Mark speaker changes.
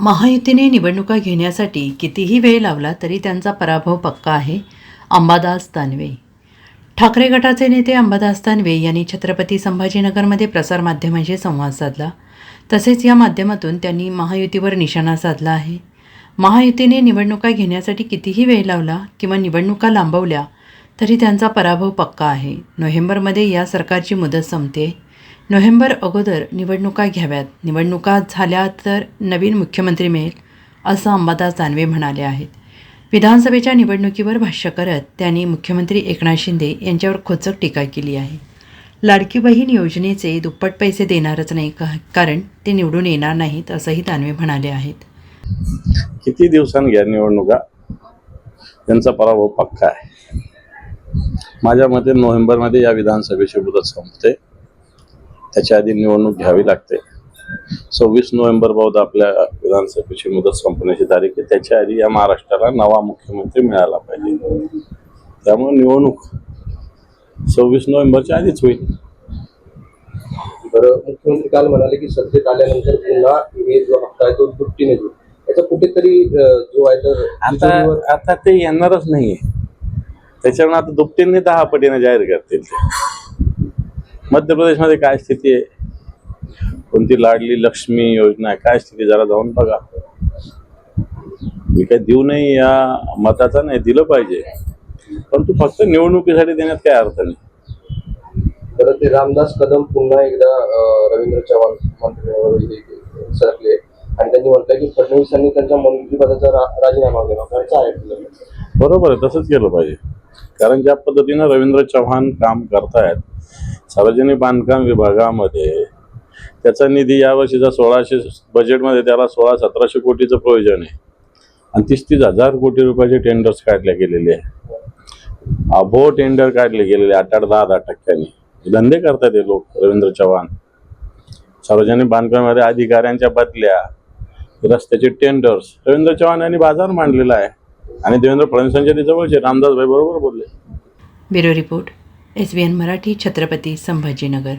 Speaker 1: महायुतीने निवडणुका घेण्यासाठी कितीही वेळ लावला तरी त्यांचा पराभव पक्का आहे. अंबादास दानवे. ठाकरे गटाचे नेते अंबादास दानवे यांनी छत्रपती संभाजीनगरमध्ये प्रसारमाध्यमांशी संवाद साधला. तसेच या माध्यमातून त्यांनी महायुतीवर निशाणा साधला आहे. महायुतीने निवडणुका घेण्यासाठी कितीही वेळ लावला किंवा निवडणुका लांबवल्या तरी त्यांचा पराभव पक्का आहे. नोव्हेंबरमध्ये या सरकारची मुदत संपते. नोव्हेंबर अगोदर निवडणुका घ्याव्यात. निवडणुका झाल्या तर नवीन मुख्यमंत्री मिळेल असं अंबादास दानवे म्हणाले आहेत. विधानसभेच्या निवडणुकीवर भाष्य करत त्यांनी मुख्यमंत्री एकनाथ शिंदे यांच्यावर खोचक टीका केली आहे. लाडकी बहीण योजनेचे दुप्पट पैसे देणारच नाही का कारण ते निवडून येणार नाहीत असंही दानवे म्हणाले आहेत.
Speaker 2: किती दिवसांनी घ्या निवडणुका? त्यांचा पराभव पक्का आहे. माझ्या मते नोव्हेंबरमध्ये या विधानसभेची मुदत संपते. त्याच्या आधी निवडणूक घ्यावी लागते. सव्वीस नोव्हेंबर बहुत आपल्या विधानसभेची मुदत संपण्याची तारीख आहे. त्याच्या आधी या महाराष्ट्राला नवा मुख्यमंत्री मिळाला पाहिजे. त्यामुळे निवडणूक सव्वीस नोव्हेंबरच्या आधीच होईल.
Speaker 3: बरं मुख्यमंत्री काल म्हणाले की सत्तेत आल्यानंतर पुन्हा हे जो हप्ता आहे तो दुपटीने देऊ याचा कुठेतरी जो आहे तर
Speaker 2: आता आता ते येणारच नाहीये. त्याच्यामुळे आता दुपटींनी दहा पटीने जाहीर करतील ते. मध्य प्रदेशमध्ये काय स्थिती आहे? कोणती लाडली लक्ष्मी योजना आहे? काय स्थिती जरा जाऊन बघा. मी काय देऊ नाही या मताचा नाही दिलं पाहिजे. पण तू फक्त निवडणुकीसाठी देण्यात काय अर्थ नाही.
Speaker 3: बरं ते रामदास कदम पुन्हा एकदा रवींद्र चव्हाण हे सरकले. आणि त्यांनी म्हटलं की फडणवीसांनी त्यांच्या मंत्रिपदाचा राजीनामा घ्यावा त्यांचा आहे.
Speaker 2: बरोबर आहे तसंच केलं पाहिजे. कारण ज्या पद्धतीनं रवींद्र चव्हाण काम करतायत सार्वजनिक बांधकाम विभागामध्ये त्याचा निधी यावर्षीचा सोळाशे बजेटमध्ये त्याला सोळा सतराशे कोटीचं प्रयोजन आहे. आणि तीस तीस हजार कोटी रुपयाचे टेंडर्स काढले गेलेले आहे अभो टेंडर काढले गेलेले आठ आठ दहा दहा टक्क्यांनी धंदे करतात हे लोक रवींद्र चव्हाण. सार्वजनिक बांधकामामध्ये अधिकाऱ्यांच्या बदल्या रस्त्याचे टेंडर्स रवींद्र चव्हाण यांनी बाजार मांडलेला आहे. आणि देवेंद्र फडणवीसांच्या जवळचे रामदास भाई बरोबर बोलले.
Speaker 1: Bureau report. S B N Marathi Chhatrapati Sambhajinagar.